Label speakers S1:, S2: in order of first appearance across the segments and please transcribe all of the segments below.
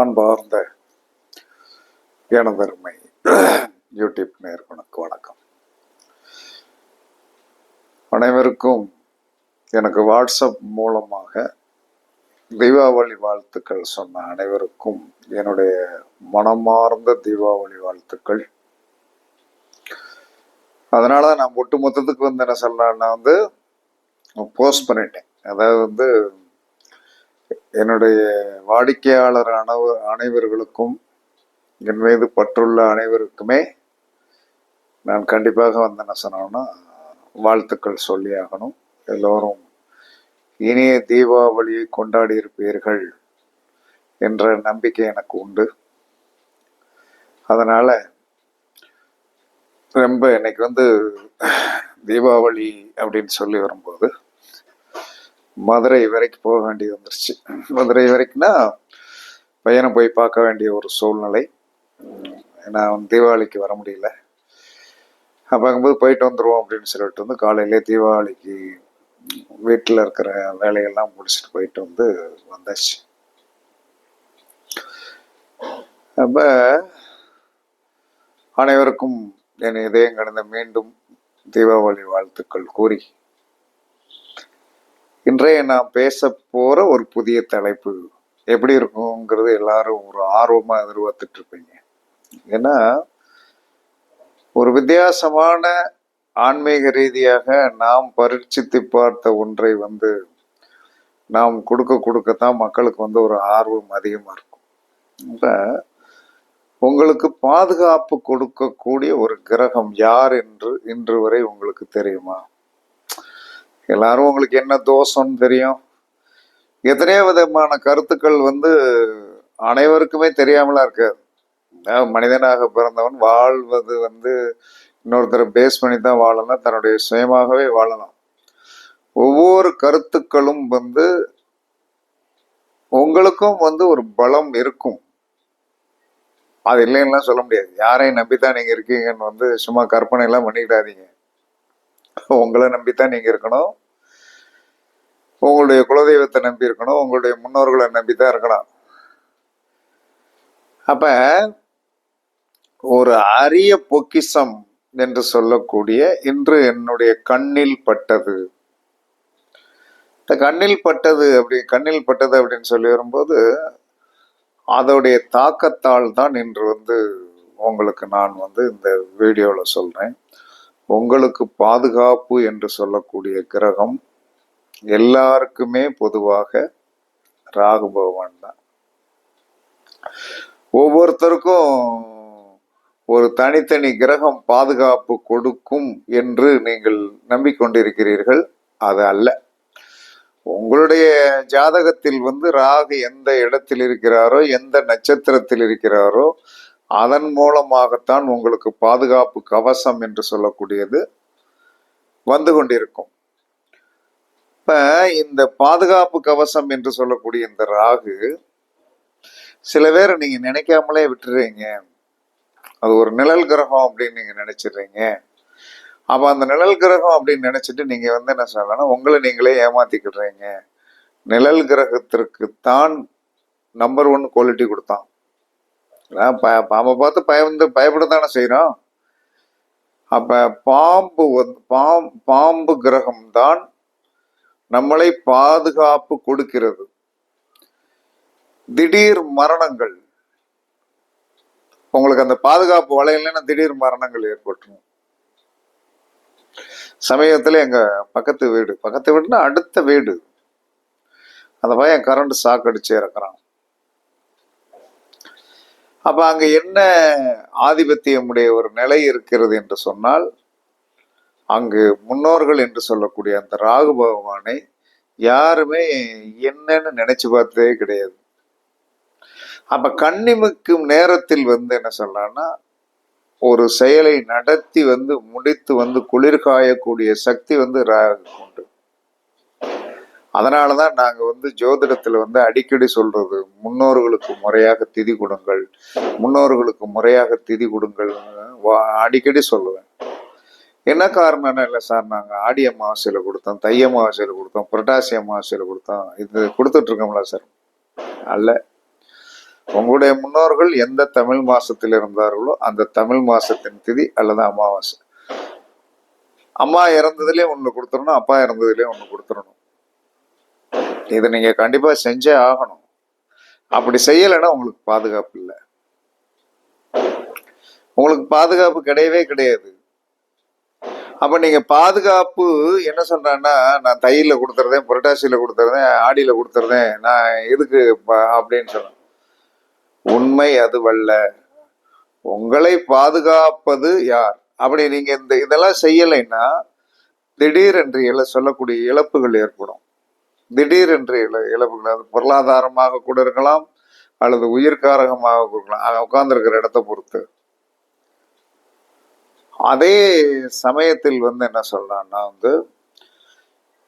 S1: அன்பார்ந்த எனதருமை யூடியூப் நேர்களுக்கு வணக்கம். அனைவருக்கும் எனக்கு வாட்ஸ்அப் மூலமாக தீபாவளி வாழ்த்துக்கள் சொன்ன அனைவருக்கும் என்னுடைய மனமார்ந்த தீபாவளி வாழ்த்துக்கள். அதனால நான் ஒட்டு மொத்தத்துக்கு வந்து என்ன சொல்லலாம்னா வந்து போஸ்ட் பண்ணிட்டேன். அதாவது வந்து என்னுடைய வாடிக்கையாளர் அனவு அனைவர்களுக்கும் என் மீது பற்றுள்ள அனைவருக்குமே நான் கண்டிப்பாக வந்து என்ன சொன்னோம்னா வாழ்த்துக்கள் சொல்லி ஆகணும். எல்லோரும் இனிய தீபாவளியை கொண்டாடி இருப்பீர்கள் என்ற நம்பிக்கை எனக்கு உண்டு. அதனால் ரொம்ப இன்னைக்கு வந்து தீபாவளி அப்படின்னு சொல்லி வரும்போது மதுரை வரைக்கும் போக வேண்டியது வந்துருச்சு. மதுரை வரைக்கும்னா பையனை போய் பார்க்க வேண்டிய ஒரு சூழ்நிலை. நான் வந்து தீபாவளிக்கு வர முடியல. பார்க்கும்போது போயிட்டு வந்துடுவோம் அப்படின்னு சொல்லிட்டு வந்து காலையிலே தீபாவளிக்கு வீட்டில் இருக்கிற வேலையெல்லாம் முடிச்சுட்டு போயிட்டு வந்து வந்தாச்சு. அப்போ அனைவருக்கும் என் இதயம் கடந்த மீண்டும் தீபாவளி வாழ்த்துக்கள் கூறி இன்றைய நான் பேச போற ஒரு புதிய தலைப்பு. எப்படி இருக்குங்கிறது எல்லாரும் ஒரு ஆர்வமா எதிர்பார்த்துட்டு இருப்பீங்க. ஏன்னா ஒரு வித்தியாசமான ஆன்மீக ரீதியாக நாம் பரீட்சித்து பார்த்த ஒன்றை வந்து நாம் கொடுக்க கொடுக்கத்தான் மக்களுக்கு வந்து ஒரு ஆர்வம் அதிகமா இருக்கும். இப்போ உங்களுக்கு பாதுகாப்பு கொடுக்கக்கூடிய ஒரு கிரகம் யார் என்று இன்று வரை உங்களுக்கு தெரியுமா? எல்லாரும் உங்களுக்கு என்ன தோஷம்னு தெரியும். எத்தனையோ விதமான கருத்துக்கள் வந்து அனைவருக்குமே தெரியாமலாம் இருக்காது. மனிதனாக பிறந்தவன் வாழ்வது வந்து இன்னொருத்தரை பேஸ் பண்ணி தான் வாழலாம் தன்னுடைய சுயமாகவே வாழலாம். ஒவ்வொரு கருத்துக்களும் வந்து உங்களுக்கும் வந்து ஒரு பலம் இருக்கும். அது இல்லைன்னா சொல்ல முடியாது. யாரையும் நம்பித்தான் நீங்க இருக்கீங்கன்னு வந்து சும்மா கற்பனை எல்லாம் பண்ணிக்கிடாதீங்க. உங்களை நம்பித்தான் நீங்க இருக்கணும். உங்களுடைய குலதெய்வத்தை நம்பி இருக்கணும். உங்களுடைய முன்னோர்களை நம்பித்தான் இருக்கணும். அப்ப ஒரு அரிய பொக்கிஷம் என்று சொல்லக்கூடிய இன்று என்னுடைய கண்ணில் பட்டது. இந்த கண்ணில் பட்டது அப்படி கண்ணில் பட்டது அப்படின்னு சொல்லி வரும்போது அதோடைய தாக்கத்தால் தான் இன்று வந்து உங்களுக்கு நான் வந்து இந்த வீடியோவில் சொல்கிறேன் உங்களுக்கு பாதுகாப்பு என்று சொல்லக்கூடிய கிரகம் எல்லாருக்குமே பொதுவாக ராகு பகவான் தான். ஒவ்வொருத்தருக்கும் ஒரு தனித்தனி கிரகம் பாதுகாப்பு கொடுக்கும் என்று நீங்கள் நம்பிக்கொண்டிருக்கிறீர்கள். அது அல்ல. உங்களுடைய ஜாதகத்தில் வந்து ராகு எந்த இடத்தில் இருக்கிறாரோ எந்த நட்சத்திரத்தில் இருக்கிறாரோ அதன் மூலமாகத்தான் உங்களுக்கு பாதுகாப்பு கவசம் என்று சொல்லக்கூடியது வந்து கொண்டிருக்கும். இப்ப இந்த பாதுகாப்பு கவசம் என்று சொல்லக்கூடிய இந்த ராகு சில பேர் நீங்க நினைக்காமலே விட்டுறீங்க. அது ஒரு நிழல் கிரகம் அப்படின்னு நீங்க நினைச்சிடுறீங்க. அப்ப அந்த நிழல் கிரகம் அப்படின்னு நினைச்சிட்டு நீங்க வந்து என்ன சொல்லலாம் உங்களை நீங்களே ஏமாத்திக்கிடுறீங்க. நிழல் கிரகத்திற்கு தான் நம்பர் ஒன் குவாலிட்டி கொடுத்தான். நான் ப- பாம்பை பார்த்து பயந்து பயப்படத்தானே செய்கிறோம் அப்போ பாம்பு வந்து பாம் பாம்பு கிரகம் தான் நம்மளை பாதுகாப்பு கொடுக்கிறது. திடீர் மரணங்கள். உங்களுக்கு அந்த பாதுகாப்பு வளையலன்னா திடீர் மரணங்கள் ஏற்பட்டுரும். சமயத்தில் எங்கள் பக்கத்து வீடு பக்கத்து வீடுனா அடுத்த வீடு. அந்த பையன் கரண்ட் ஷாக் அடிச்சு இறக்குறான். அப்ப அங்க என்ன ஆதிபத்தியமுடைய ஒரு நிலை இருக்கிறது என்று சொன்னால் அங்கு முன்னோர்கள் என்று சொல்லக்கூடிய அந்த ராகு பகவானை யாருமே என்னன்னு நினைச்சு பார்த்ததே கிடையாது. அப்ப கண்ணிமுக்கும் நேரத்தில் வந்து என்ன சொல்லலாம்னா ஒரு செயலை நடத்தி வந்து முடித்து வந்து குளிர்காயக்கூடிய சக்தி வந்து ராகுக்கு உண்டு. அதனாலதான் நாங்கள் வந்து ஜோதிடத்தில் வந்து அடிக்கடி சொல்றது முன்னோர்களுக்கு முறையாக திதி கொடுங்கள் முன்னோர்களுக்கு முறையாக திதி கொடுங்கள் வா- அடிக்கடி சொல்லுவேன். என்ன காரணம்னா இல்லை சார் நாங்கள் ஆடி அமாவாசையில் கொடுத்தோம் தை அமாவாசையில் கொடுத்தோம் புரட்டாசி அமாவாசையில் கொடுத்தோம் இது கொடுத்துட்ருக்கோம்ல சார். அல்ல உங்களுடைய முன்னோர்கள் எந்த தமிழ் மாசத்தில் இருந்தார்களோ அந்த தமிழ் மாசத்தின் திதி அல்லது அமாவாசை. அம்மா இறந்ததுலேயே ஒன்று கொடுத்துடணும் அப்பா இறந்ததுலேயே ஒன்று கொடுத்துடணும். இதை நீங்க கண்டிப்பா செஞ்சே ஆகணும். அப்படி செய்யலைன்னா உங்களுக்கு பாதுகாப்பு இல்லை. உங்களுக்கு பாதுகாப்பு கிடையவே கிடையாது. அப்ப நீங்க பாதுகாப்பு என்ன சொல்றேன்னா நான் தையில கொடுத்துறதேன் புரட்டாசியில கொடுத்துறதேன் ஆடியில கொடுத்துறதேன் நான் எதுக்கு அப்படின்னு சொன்னேன் உண்மை அதுவல்ல. உங்களை பாதுகாப்பது யார்? அப்படி நீங்க இந்த இதெல்லாம் செய்யலைன்னா திடீரென்று இழ சொல்லக்கூடிய இழப்புகள் ஏற்படும். திடீரென்று இழ இழப்புகள் அது பொருளாதாரமாக கூட இருக்கலாம் அல்லது உயிர்காரகமாக இருக்கலாம். உட்கார்ந்துருக்கிற இடத்த பொறுத்து. அதே சமயத்தில் வந்து என்ன சொல்றான்னா வந்து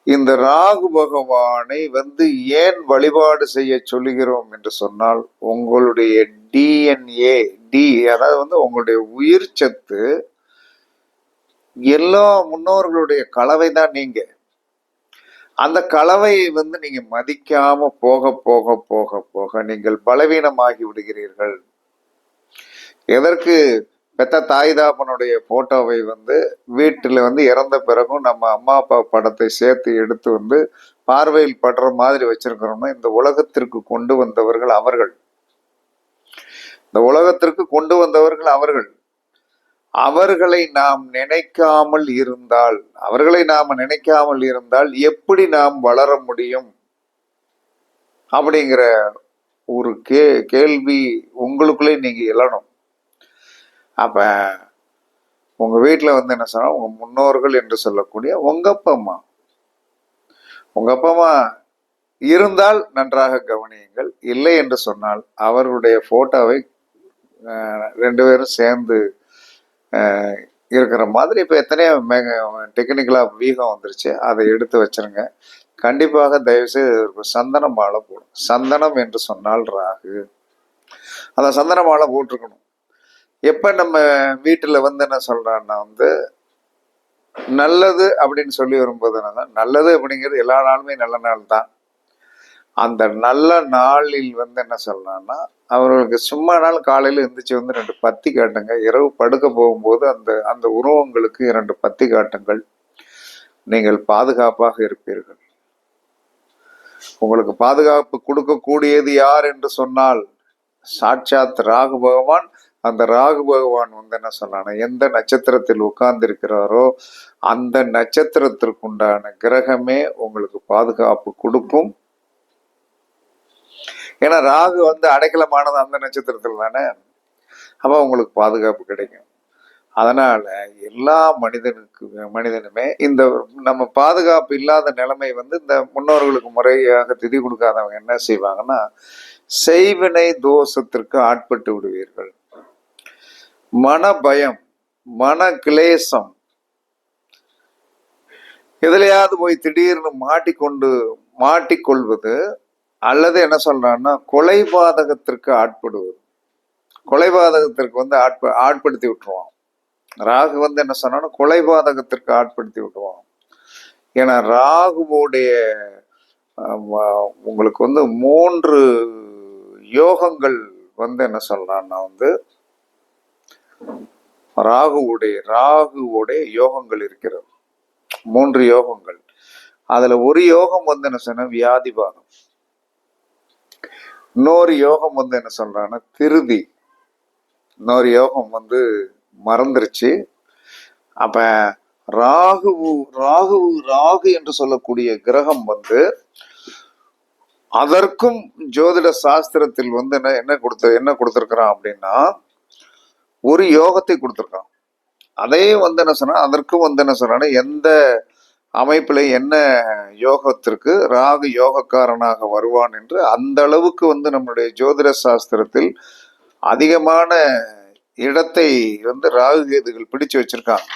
S1: இந்த ராகு பகவானை வந்து ஏன் வழிபாடு செய்ய சொல்லுகிறோம் என்று சொன்னால் உங்களுடைய டிஎன்ஏ டி அதாவது வந்து உங்களுடைய உயிர் சத்து எல்லா முன்னோர்களுடைய கலவை தான் நீங்கள் அந்த கலவையை வந்து நீங்க மதிக்காம போக போக போக போக நீங்கள் பலவீனமாகி விடுகிறீர்கள். எதற்கு பெத்த தாய் தாப்பனுடைய போட்டோவை வந்து வீட்டில் வந்து இறந்த பிறகும் நம்ம அம்மா அப்பா படத்தை சேர்த்து எடுத்து வந்து பார்வையில் படுற மாதிரி வச்சிருக்கிறோம்னா இந்த உலகத்திற்கு கொண்டு வந்தவர்கள் அவர்கள். இந்த உலகத்திற்கு கொண்டு வந்தவர்கள் அவர்கள். அவர்களை நாம் நினைக்காமல் இருந்தால் அவர்களை நாம் நினைக்காமல் இருந்தால் எப்படி நாம் வளர முடியும்? அப்படிங்கிற ஒரு கே கேள்வி உங்களுக்குள்ளே நீங்கள் எழணும். அப்போ உங்கள் வீட்டில் வந்து என்ன சொன்னால் உங்கள் முன்னோர்கள் என்று சொல்லக்கூடிய உங்க அப்பா அம்மா. உங்கள் அப்பா அம்மா இருந்தால் நன்றாக கவனியுங்கள். இல்லை என்று சொன்னால் அவர்களுடைய ஃபோட்டோவை ரெண்டு பேரும் சேர்ந்து இருக்கிற மாதிரி இப்போ எத்தனையோ டெக்னிக்கலாக வீகம் வந்துருச்சு. அதை எடுத்து வச்சிருங்க. கண்டிப்பாக தயவுசெய்து சந்தன மாலை போடும். சந்தனம் என்று சொன்னால் ராகு. அந்த சந்தன மாலை போட்டிருக்கணும். எப்போ நம்ம வீட்டில் வந்து என்ன சொல்கிறான்னா வந்து நல்லது அப்படின்னு சொல்லி வரும்போது என்ன நல்லது அப்படிங்கிறது எல்லா நாளுமே நல்ல நாள் தான் அந்த நல்ல நாளில் வந்து என்ன சொல்கிறான்னா அவர்களுக்கு சும்மா நாள் காலையில் எந்திரிச்சு வந்து ரெண்டு பத்தி காட்டுங்க. இரவு படுக்க போகும்போது அந்த அந்த உருவங்களுக்கு இரண்டு பத்தி காட்டுங்கள். நீங்கள் பாதுகாப்பாக இருப்பீர்கள். உங்களுக்கு பாதுகாப்பு கொடுக்கக்கூடியது யார் என்று சொன்னால் சாட்சாத் ராகு பகவான். அந்த ராகு பகவான் வந்து என்ன சொன்னான எந்த நட்சத்திரத்தில் உட்கார்ந்திருக்கிறாரோ அந்த நட்சத்திரத்திற்குண்டான கிரகமே உங்களுக்கு பாதுகாப்பு கொடுக்கும். ஏன்னா ராகு வந்து அடைக்கலமானது அந்த நட்சத்திரத்தில் தானே? அப்போ உங்களுக்கு பாதுகாப்பு கிடைக்கும். அதனால் எல்லா மனிதனுக்கு மனிதனுமே இந்த நம்ம பாதுகாப்பு இல்லாத நிலைமை வந்து இந்த முன்னோர்களுக்கு முறையாக திதி கொடுக்காதவங்க என்ன செய்வாங்கன்னா செய்வினை தோஷத்திற்கு ஆட்பட்டு விடுவீர்கள். மன பயம் மன கிளேசம் எதுலையாவது போய் திடீர்னு மாட்டிக்கொண்டு மாட்டிக்கொள்வது அல்லது என்ன சொல்றான்னா கொலைபாதகத்திற்கு ஆட்படுவது. கொலைபாதகத்திற்கு வந்து ஆட்ப ஆட்படுத்தி விட்டுருவான். ராகு வந்து என்ன சொன்னான்னா கொலைபாதகத்திற்கு ஆட்படுத்தி விட்டுருவான். ஏன்னா ராகுவோடைய உங்களுக்கு வந்து மூன்று யோகங்கள் வந்து என்ன சொல்றான்னா வந்து ராகுவுடைய ராகுவோடைய யோகங்கள் இருக்கிறது. மூன்று யோகங்கள். அதுல ஒரு யோகம் வந்து என்ன சொன்ன வியாதிபாதம். இன்னொரு யோகம் வந்து என்ன சொல்றான்னா திருதி. இன்னொரு யோகம் வந்து மறந்துருச்சு. அப்ப ராகு ராகு ராகு என்று சொல்லக்கூடிய கிரகம் வந்து அதற்கும் ஜோதிட சாஸ்திரத்தில் வந்து என்ன என்ன கொடுத்து என்ன கொடுத்துருக்குறான் அப்படின்னா ஒரு யோகத்தை கொடுத்துருக்கான். அதே வந்து என்ன சொன்னா அதற்கும் வந்து என்ன சொன்னா எந்த அமைப்பில் என்ன யோகத்திற்கு ராகு யோகக்காரனாக வருவான் என்று அந்த அளவுக்கு வந்து நம்மளுடைய ஜோதிட சாஸ்திரத்தில் அதிகமான இடத்தை வந்து ராகு கேதுகள் பிடிச்சு வச்சிருக்காங்க.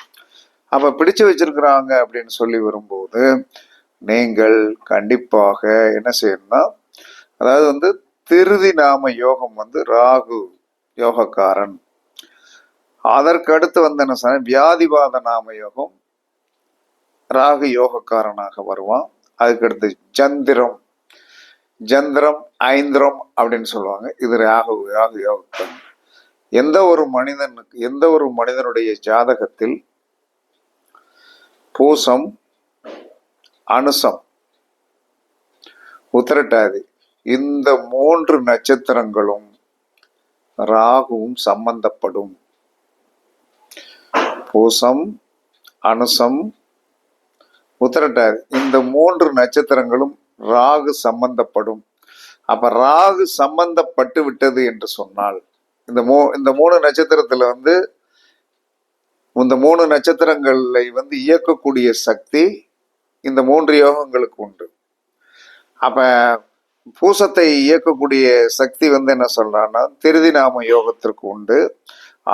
S1: அப்போ பிடிச்சு வச்சிருக்கிறாங்க அப்படின்னு சொல்லி வரும்போது நீங்கள் கண்டிப்பாக என்ன செய்யணும்னா அதாவது வந்து திருதி நாம யோகம் வந்து ராகு யோகக்காரன். அதற்கு அடுத்து வந்து என்ன சொன்ன வியாதிவாத நாம யோகம் ராகு யோகக்காரனாக வருவான். அதுக்கடுத்து சந்திரம். சந்திரம் ஜந்திரம் ஐந்திரம் அப்படின்னு சொல்லுவாங்க. இது ராகு ராகு யோகக்காரன். எந்த ஒரு மனிதனுக்கு எந்த ஒரு மனிதனுடைய ஜாதகத்தில் பூசம் அனுசம் உத்திரட்டாதி இந்த மூன்று நட்சத்திரங்களும் ராகுவும் சம்பந்தப்படும். பூசம் அனுசம் உத்தரட்டார் இந்த மூன்று நட்சத்திரங்களும் ராகு சம்பந்தப்படும். அப்ப ராகு சம்பந்தப்பட்டு விட்டது என்று சொன்னால் இந்த மூ இந்த மூணு நட்சத்திரத்துல வந்து இந்த மூணு நட்சத்திரங்களை வந்து இயக்கக்கூடிய சக்தி இந்த மூன்று யோகங்களுக்கு உண்டு. அப்ப பூசத்தை இயக்கக்கூடிய சக்தி வந்து என்ன சொல்றான்னா திருதி நாம யோகத்திற்கு உண்டு.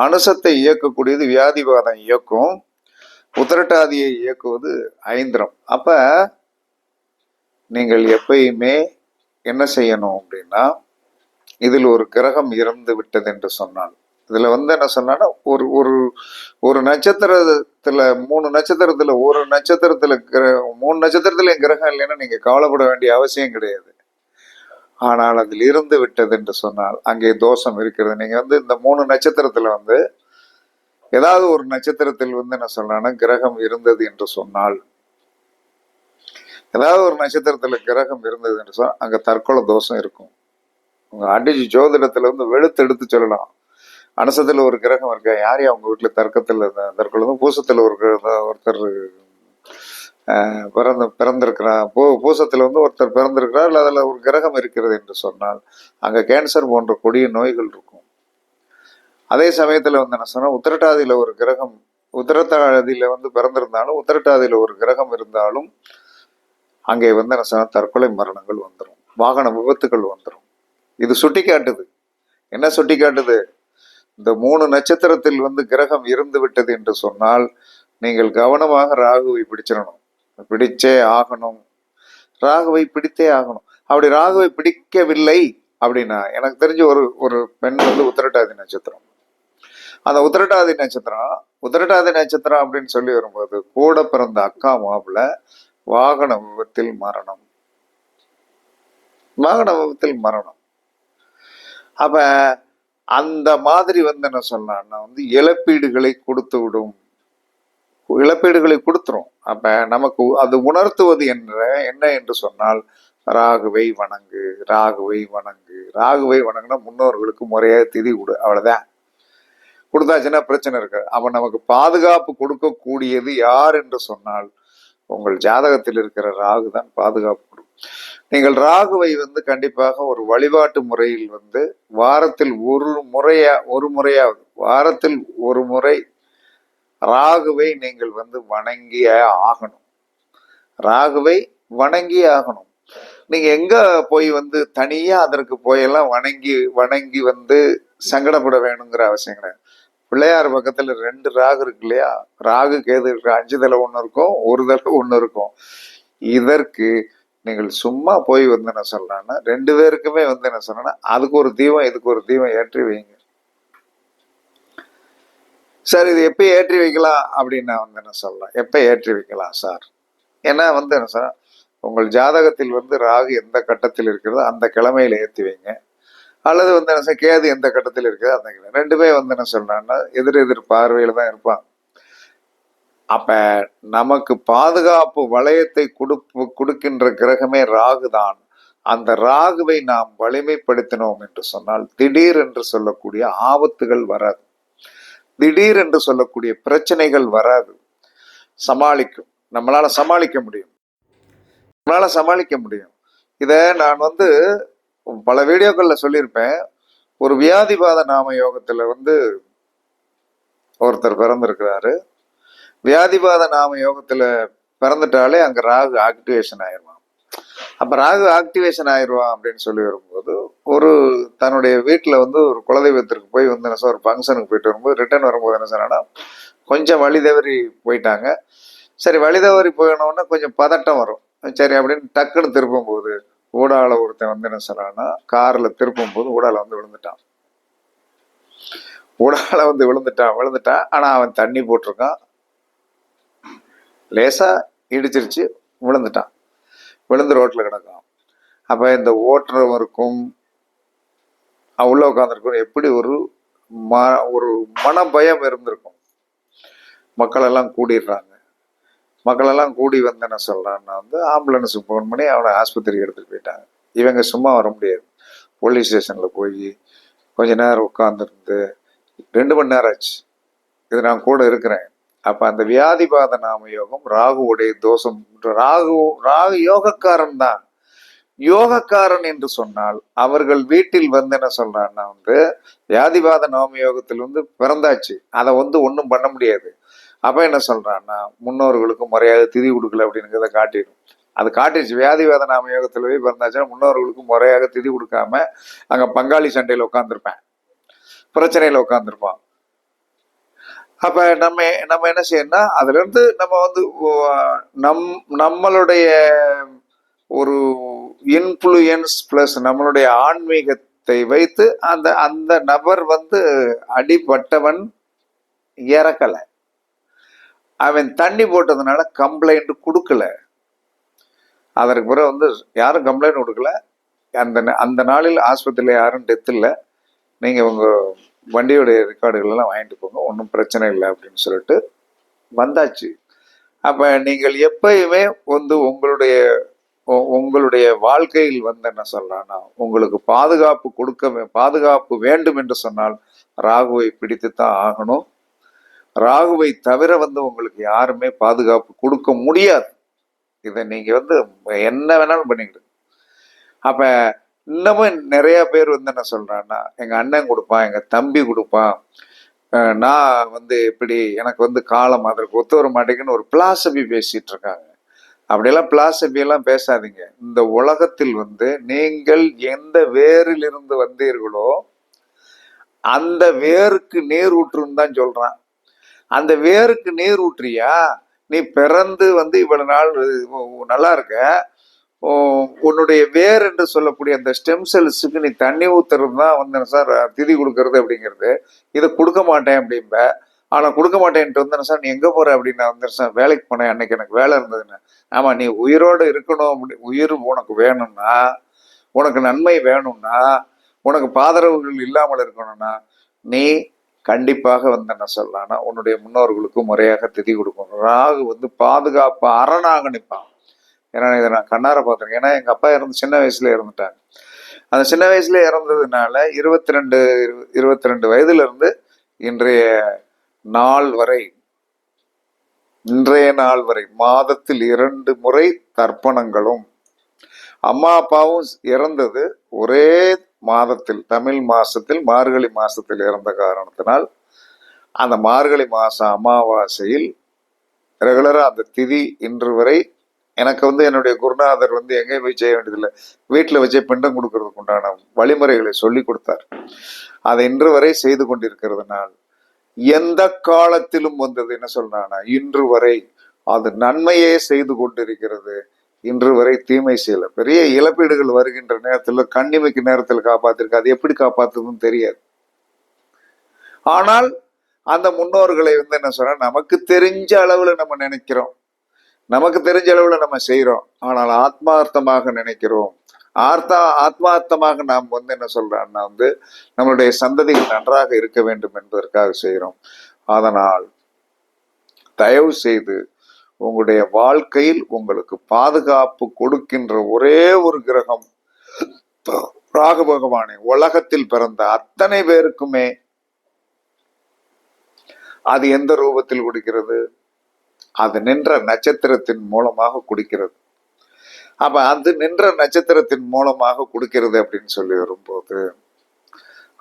S1: அனுசத்தை இயக்கக்கூடியது வியாதிவாதம் இயக்கும். உத்திரட்டாதியை இயக்குவது ஐந்திரம். அப்ப நீங்கள் எப்பயுமே என்ன செய்யணும் அப்படின்னா இதில் ஒரு கிரகம் இறந்து விட்டது என்று சொன்னால். இதுல வந்து என்ன சொன்னா ஒரு ஒரு ஒரு நட்சத்திரத்துல மூணு நட்சத்திரத்துல ஒரு நட்சத்திரத்துல கிர- மூணு நட்சத்திரத்துல கிரகம் இல்லைன்னா நீங்க கவலைப்பட வேண்டிய அவசியம் கிடையாது. ஆனால் அதில் இருந்து விட்டது என்று சொன்னால் அங்கே தோஷம் இருக்கிறது. நீங்க வந்து இந்த மூணு நட்சத்திரத்துல வந்து ஏதாவது ஒரு நட்சத்திரத்தில் வந்து என்ன சொல்றேன்னா கிரகம் இருந்தது என்று சொன்னால். ஏதாவது ஒரு நட்சத்திரத்துல கிரகம் இருந்தது என்று சொன்னால் அங்க தற்கொலை தோஷம் இருக்கும். உங்க அடிச்சு ஜோதிடத்துல வந்து வெளுத்து எடுத்து சொல்லலாம். அனசத்தில் ஒரு கிரகம் இருக்கா? யார் அவங்க வீட்டுல தர்க்கத்துல தற்கொலை? பூசத்தில் பூசத்துல ஒரு ஒருத்தர் பிறந்த பிறந்து பிறந்திருக்கிறார் பூ பூசத்தில் வந்து ஒருத்தர் பிறந்திருக்கிறார். இல்லை அதில் ஒரு கிரகம் இருக்கிறது என்று சொன்னால் அங்கே கேன்சர் போன்ற கொடிய நோய்கள் இருக்கும். அதே சமயத்துல வந்து என்ன சொன்னா உத்திரட்டாதியில ஒரு கிரகம் உத்திரட்டாதியில வந்து பிறந்திருந்தாலும் உத்திரட்டாதியில் ஒரு கிரகம் இருந்தாலும் அங்கே வந்து என்ன சொன்னா தற்கொலை மரணங்கள் வந்துடும் வாகன விபத்துகள் வந்துடும் இது சுட்டி காட்டுது என்ன சுட்டி காட்டுது இந்த மூணு நட்சத்திரத்தில் வந்து கிரகம் இருந்து விட்டது என்று சொன்னால் நீங்கள் கவனமாக ராகுவை பிடிச்சிடணும். பிடிச்சே ஆகணும். ராகுவை பிடித்தே ஆகணும். அப்படி ராகுவை பிடிக்கவில்லை அப்படின்னா எனக்கு தெரிஞ்ச ஒரு ஒரு பெண் வந்து உத்திரட்டாதி நட்சத்திரம். அந்த உத்திரட்டாதி நட்சத்திரம் உத்திரட்டாதி நட்சத்திரம் அப்படின்னு சொல்லி வரும்போது கூட பிறந்த அக்கா மாப்பிள்ள வாகன விபத்தில் மரணம். வாகன விபத்தில் மரணம். அப்ப அந்த மாதிரி வந்து என்ன சொன்னான்னா வந்து இழப்பீடுகளை கொடுத்து விடும். இழப்பீடுகளை கொடுத்துரும். அப்ப நமக்கு அது உணர்த்துவது என்ற என்ன என்று சொன்னால் ராகுவை வணங்கு ராகுவை வணங்கு. ராகுவை வணங்குனா முன்னோர்களுக்கு முறையாக திதி கொடு அவ்வளவுதான். கொடுத்தாச்சுன்னா பிரச்சனை இருக்கு அப்போ நமக்கு பாதுகாப்பு கொடுக்கக்கூடியது யார் என்று சொன்னால் உங்கள் ஜாதகத்தில் இருக்கிற ராகு தான் பாதுகாப்பு கொடுக்கும். நீங்கள் ராகுவை வந்து கண்டிப்பாக ஒரு வழிபாட்டு முறையில் வந்து வாரத்தில் ஒரு முறையா ஒரு முறையாவது வாரத்தில் ஒரு முறை ராகுவை நீங்கள் வந்து வணங்கியே ஆகணும். ராகுவை வணங்கி ஆகணும். நீங்க எங்க போய் வந்து தனியா அதற்கு போயெல்லாம் வணங்கி வணங்கி வந்து சங்கடப்பட வேணுங்கிற அவசியம் கிடையாது. பிள்ளையார் பக்கத்துல ரெண்டு ராகு இருக்கு இல்லையா? ராகு கேது இருக்கு. அஞ்சு தலை ஒண்ணு இருக்கும் ஒரு தலை ஒண்ணு இருக்கும். இதற்கு நீங்கள் சும்மா போய் வந்து என்ன சொல்லலாம்னா ரெண்டு பேருக்குமே வந்து என்ன சொல்லணும்னா அதுக்கு ஒரு தீபம் இதுக்கு ஒரு தீபம் ஏற்றி வைங்க. சார் இது எப்போ ஏற்றி வைக்கலாம் அப்படின்னு நான் வந்து என்ன சொல்லலாம்? எப்போ ஏற்றி வைக்கலாம் சார்? ஏன்னா வந்து என்ன சார் உங்கள் ஜாதகத்தில் வந்து ராகு எந்த கட்டத்தில் இருக்கிறதோ அந்த கிழமையில ஏற்றி வைங்க. அல்லது வந்து என்ன சார் கேது எந்த கட்டத்தில் இருக்குது அந்த கிழமை ரெண்டுமே வந்து என்ன சொல்கிறான்னா எதிர் எதிர் பார்வையில் தான் இருப்பாங்க அப்போ நமக்கு பாதுகாப்பு வளையத்தை கொடுப்பு கொடுக்கின்ற கிரகமே ராகு தான். அந்த ராகுவை நாம் வலிமைப்படுத்தினோம் என்று சொன்னால் திடீர் என்று சொல்லக்கூடிய ஆபத்துகள் வராது. திடீர் என்று சொல்லக்கூடிய பிரச்சனைகள் வராது. சமாளிக்கும். நம்மளால சமாளிக்க முடியும். நம்மளால சமாளிக்க முடியும். இதை நான் வந்து பல வீடியோக்களில் சொல்லியிருப்பேன். ஒரு வியாதிபாத நாம யோகத்தில் வந்து ஒருத்தர் பிறந்திருக்கிறாரு. வியாதிபாத நாம யோகத்தில் பிறந்துட்டாலே அங்கே ராகு ஆக்டிவேஷன் ஆயிடுவான் அப்போ ராகு ஆக்டிவேஷன் ஆயிடுவான் அப்படின்னு சொல்லி வரும்போது ஒரு தன்னுடைய வீட்டில் வந்து ஒரு குலதெய்வத்திற்கு போய் வந்து என்ன சார் ஒரு ஃபங்க்ஷனுக்கு போயிட்டு வரும்போது ரிட்டர்ன் வரும்போது என்ன சொன்னா கொஞ்சம் வழி தவறி போயிட்டாங்க. சரி வழி தவறி போயினோடனே கொஞ்சம் பதட்டம் வரும். சரி அப்படின்னு டக்குன்னு திருப்பும் போது ஊடால ஒருத்தன் வந்து என்ன சொன்னான்னா கார்ல திருப்பும் போது ஊடால வந்து விழுந்துட்டான். ஊடால வந்து விழுந்துட்டான் விழுந்துட்டான். ஆனா அவன் தண்ணி போட்டிருக்கான். லேசா இடிச்சிருச்சு விழுந்துட்டான். விழுந்து ரோட்ல கிடக்கான். அப்போ இந்த ஓட்டுறவருக்கும் உள்ள உட்காந்துருக்கும் எப்படி ஒரு ம ஒரு மன பயம் இருந்திருக்கும். மக்கள் எல்லாம் கூடிடுறாங்க. மக்களெல்லாம் கூடி வந்து என்ன வந்து ஆம்புலன்ஸுக்கு ஃபோன் பண்ணி அவனை ஆஸ்பத்திரிக்கு எடுத்துகிட்டு போயிட்டாங்க. இவங்க சும்மா வர முடியாது. போலீஸ் ஸ்டேஷனில் போய் கொஞ்ச நேரம் உட்காந்துருந்து ரெண்டு மணி நேரம் ஆச்சு. இது நான் கூட இருக்கிறேன். அப்போ அந்த வியாதிபாத நாம யோகம் ராகுவுடைய தோஷம். ராகு ராகு யோகக்காரன் தான். யோகக்காரன் என்று சொன்னால் அவர்கள் வீட்டில் வந்து என்ன சொல்றான்னா வந்து வியாதிபாத நாம யோகத்தில் வந்து பிறந்தாச்சு. அதை வந்து ஒன்றும் பண்ண முடியாது. அப்போ என்ன சொல்கிறான்னா முன்னோர்களுக்கு முறையாக திதி கொடுக்கல அப்படிங்கிறத காட்டிடும். அது காட்டிடுச்சு. வியாதி வேதனாம யோகத்தில் போய் பிறந்தாச்சுன்னா முன்னோர்களுக்கு முறையாக திதி கொடுக்காம அங்கே பங்காளி சண்டையில் உட்காந்துருப்பேன் பிரச்சனையில் உட்காந்துருப்பான் அப்போ நம்ம நம்ம என்ன செய்யணும்னா அதுலேருந்து நம்ம வந்து நம் நம்மளுடைய ஒரு இன்ஃப்ளூயன்ஸ் ப்ளஸ் நம்மளுடைய ஆன்மீகத்தை வைத்து அந்த அந்த நபர் வந்து அடிபட்டவன் இறக்கலை. அவன் தண்ணி போட்டதுனால கம்ப்ளைண்ட் கொடுக்கல. அதற்கு பிறகு வந்து யாரும் கம்ப்ளைண்ட் கொடுக்கல. அந்த ந- அந்த நாளில் ஆஸ்பத்திரியில் யாரும் டெத் இல்லை. நீங்கள் உங்கள் வண்டியோடைய ரெக்கார்டுகள் எல்லாம் வாங்கிட்டு போங்க. ஒன்றும் பிரச்சனை இல்லை அப்படின்னு சொல்லிட்டு வந்தாச்சு. அப்போ நீங்கள் எப்பயுமே வந்து உங்களுடைய உங்களுடைய வாழ்க்கையில் வந்து என்ன சொல்கிறான்னா உங்களுக்கு பாதுகாப்பு கொடுக்க வே- பாதுகாப்பு வேண்டும் என்று சொன்னால் ராகுவை பிடித்து தான் ஆகணும். ராகுவை தவிர வந்து உங்களுக்கு யாருமே பாதுகாப்பு கொடுக்க முடியாது. இதை நீங்க வந்து என்ன வேணாலும் பண்ணிக்கிட்டு அப்ப இன்னமும் நிறைய பேர் வந்து என்ன சொல்றான்னா எங்க அண்ணன் கொடுப்பான் எங்க தம்பி கொடுப்பான். நான் வந்து இப்படி எனக்கு வந்து காலம் அதற்கு ஒத்து வர மாட்டேங்குன்னு ஒரு பிலாசபி பேசிட்டு இருக்காங்க. அப்படியெல்லாம் பிலாசபி எல்லாம் பேசாதீங்க. இந்த உலகத்தில் வந்து நீங்கள் எந்த வேரில் இருந்து வந்தீர்களோ அந்த வேருக்கு நீர் ஊற்றுன்னு தான் சொல்றான். அந்த வேருக்கு நீர் ஊற்றியா? நீ பிறந்து வந்து இவ்வளவு நாள் நல்லா இருக்க. உன்னுடைய வேர் என்று சொல்லக்கூடிய அந்த ஸ்டெம் செல்ஸுக்கு நீ தண்ணி ஊத்துறது தான் வந்து சார் திதி கொடுக்கறது அப்படிங்கிறது. இதை கொடுக்க மாட்டேன் அப்படிம்ப. ஆனால் கொடுக்க மாட்டேன்ட்டு வந்தேன் சார் நீ எங்கே போகிற அப்படின்னு நான் வந்து சார் வேலைக்கு போனேன். அன்னைக்கு எனக்கு வேலை இருந்ததுன்னு. ஆமாம் நீ உயிரோடு இருக்கணும் அப்படி உயிர் உனக்கு வேணும்னா உனக்கு நன்மை வேணும்னா உனக்கு பாதரவுகள் இல்லாமல் இருக்கணும்னா நீ கண்டிப்பாக வந்து என்ன சொல்லலாம்னா உன்னுடைய முன்னோர்களுக்கு முறையாக திதி கொடுக்கணும். ராகு வந்து பாதுகாப்பு அரணாக நிற்பான் ஏன்னா இதை நான் கண்ணார பார்த்துருக்கேன். ஏன்னா எங்கள் அப்பா இறந்து சின்ன வயசுல இறந்துட்டாங்க அந்த சின்ன வயசுல இறந்ததுனால இருபத்தி ரெண்டு இருபத்தி ரெண்டு வயதுலேருந்து இன்றைய நாள் வரை இன்றைய நாள் வரை மாதத்தில் இரண்டு முறை தர்ப்பணங்களும் அம்மா அப்பாவும் இறந்தது ஒரே மாதத்தில் தமிழ் மாசத்தில் மார்கழி மாசத்தில் இறந்த காரணத்தினால் அந்த மார்கழி மாச அமாவாசையில் ரெகுலரா அந்த திதி இன்று வரை எனக்கு வந்து என்னுடைய குருநாதர் வந்து எங்கேயும் போய் செய்ய வேண்டியதில்லை. வீட்டில் வச்சே பிண்டம் கொடுக்கறதுக்கு உண்டான வழிமுறைகளை சொல்லி கொடுத்தார். அதை இன்று வரை செய்து கொண்டிருக்கிறதுனால் எந்த காலத்திலும் வந்தது என்ன சொல்றானா இன்று வரை அது நன்மையே செய்து கொண்டிருக்கிறது. இன்று வரை தீமை செய்யல. பெரிய இழப்பீடுகள் வருகின்ற நேரத்தில் கண்ணிமைக்கு நேரத்தில் காப்பாத்திருக்கு. அது எப்படி காப்பாத்துதுன்னு தெரியாது. ஆனால் அந்த முன்னோர்களை வந்து என்ன சொல்ற நமக்கு தெரிஞ்ச அளவுல நம்ம நினைக்கிறோம். நமக்கு தெரிஞ்ச அளவுல நம்ம செய்கிறோம் ஆனால் ஆத்மார்த்தமாக நினைக்கிறோம். ஆர்த்தா ஆத்மார்த்தமாக நாம் வந்து என்ன சொல்றோம்னா வந்து நம்மளுடைய சந்ததிகள் நன்றாக இருக்க வேண்டும் என்பதற்காக செய்கிறோம் அதனால் தயவு செய்து உங்களுடைய வாழ்க்கையில் உங்களுக்கு பாதுகாப்பு கொடுக்கின்ற ஒரே ஒரு கிரகம் ராகு பகவானே. உலகத்தில் பிறந்த அத்தனை பேருக்குமே அது எந்த ரூபத்தில் குடிக்கிறது? அது நின்ற நட்சத்திரத்தின் மூலமாக குடிக்கிறது. அப்ப அது நின்ற நட்சத்திரத்தின் மூலமாக குடிக்கிறது அப்படின்னு சொல்லி வரும்போது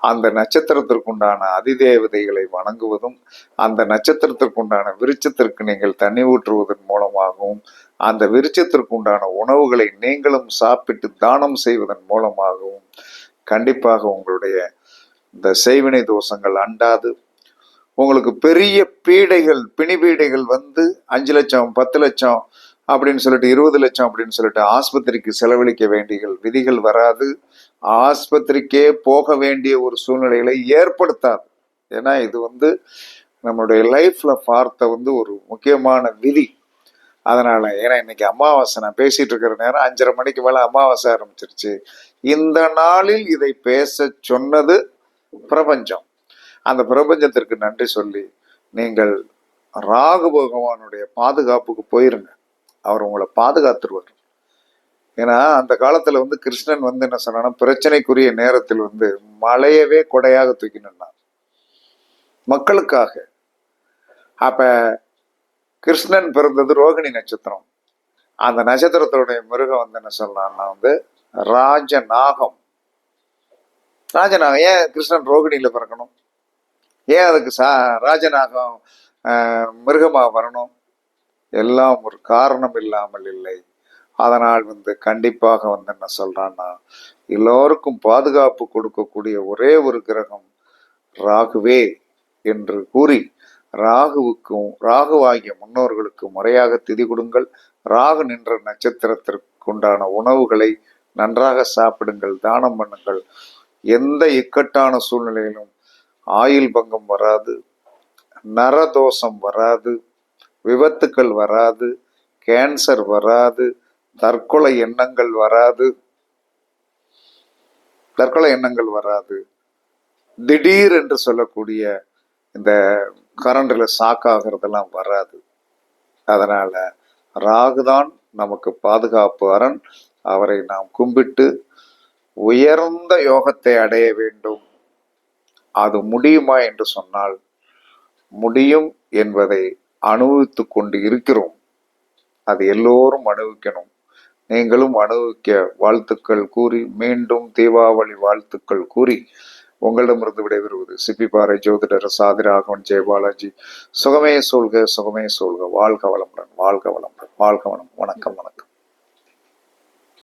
S1: அந்த நட்சத்திரத்திற்குண்டான அதிதேவதைகளை வணங்குவதும் அந்த நட்சத்திரத்திற்குண்டான விருட்சத்திற்கு நீங்கள் தண்ணி ஊற்றுவதன் மூலமாகவும் அந்த விருட்சத்திற்குண்டான உணவுகளை நீங்களும் சாப்பிட்டு தானம் செய்வதன் மூலமாகவும் கண்டிப்பாக உங்களுடைய இந்த செய்வினை தோஷங்கள் அண்டாது. உங்களுக்கு பெரிய பீடைகள் பிணிபீடைகள் வந்து அஞ்சு லட்சம் பத்து லட்சம் அப்படின்னு சொல்லிட்டு இருபது லட்சம் அப்படின்னு சொல்லிட்டு ஆஸ்பத்திரிக்கு செலவழிக்க வேண்டிய விதிகள் வராது. ஆஸ்பத்திரிக்கே போக வேண்டிய ஒரு சூழ்நிலைகளை ஏற்படுத்தாது. ஏன்னா இது வந்து நம்மளுடைய லைஃப்ல பார்த்த வந்து ஒரு முக்கியமான விதி. அதனால ஏன்னா இன்னைக்கு அமாவாசை நான் பேசிட்டு இருக்கிற நேரம் அஞ்சரை மணிக்கு மேல அமாவாசை ஆரம்பிச்சிருச்சு. இந்த நாளில் இதை பேச சொன்னது பிரபஞ்சம். அந்த பிரபஞ்சத்திற்கு நன்றி சொல்லி நீங்கள் ராகு பகவானுடைய பாதுகாப்புக்கு போயிருங்க. அவர் உங்களை பாதுகாத்துருவார். ஏன்னா அந்த காலத்துல வந்து கிருஷ்ணன் வந்து என்ன சொன்னா பிரச்சனைக்குரிய நேரத்தில் வந்து மலையவே கொடையாக தூக்கி மக்களுக்காக. அப்ப கிருஷ்ணன் பிறந்தது ரோகிணி நட்சத்திரம். அந்த நட்சத்திரத்தோடைய மிருகம் வந்து என்ன சொல்லலாம்னா வந்து ராஜநாகம். ராஜநாகம். ஏன் கிருஷ்ணன் ரோகிணியில பிறக்கணும்? ஏன் அதுக்கு சா ராஜநாகம் மிருகமாக வரணும்? எல்லாம் ஒரு காரணம் இல்லாமல் இல்லை. அதனால் வந்து கண்டிப்பாக வந்து என்ன சொல்கிறான்னா எல்லோருக்கும் பாதுகாப்பு கொடுக்கக்கூடிய ஒரே ஒரு கிரகம் ராகுவே என்று கூறி ராகுவுக்கும் ராகுவாகிய முன்னோர்களுக்கு முறையாக திதி கொடுங்கள். ராகு நின்ற நட்சத்திரத்திற்குண்டான உணவுகளை நன்றாக சாப்பிடுங்கள் தானம் பண்ணுங்கள். எந்த இக்கட்டான சூழ்நிலையிலும் ஆயுள் பங்கம் வராது நரதோஷம் வராது விபத்துக்கள் வராது கேன்சர் வராது தற்கொலை எண்ணங்கள் வராது. தற்கொலை எண்ணங்கள் வராது. திடீர் என்று சொல்லக்கூடிய இந்த கரண்டில் ஷாக் ஆகிறதெல்லாம் வராது. அதனால் ராகுதான் நமக்கு பாதுகாப்பு அரண். அவரை நாம் கும்பிட்டு உயர்ந்த யோகத்தை அடைய வேண்டும். அது முடியுமா என்று சொன்னால் முடியும் என்பதை அனுபவித்து கொண்டு இருக்கிறோம். அது எல்லோரும் அனுபவிக்கணும். நீங்களும் அனுபவிக்க வாழ்த்துக்கள் கூறி மீண்டும் தீபாவளி வாழ்த்துக்கள் கூறி உங்களிடமிருந்து விடைபெறுவது சிப்பிப்பாறை ஜோதிடர் சாதிராகவன் ஜெயபாலாஜி சுகமே சொல்க சுகமே சொல்க வாழ்க வளமுடன் வாழ்க வளமுடன் வாழ்க வளம் வணக்கம் வணக்கம்.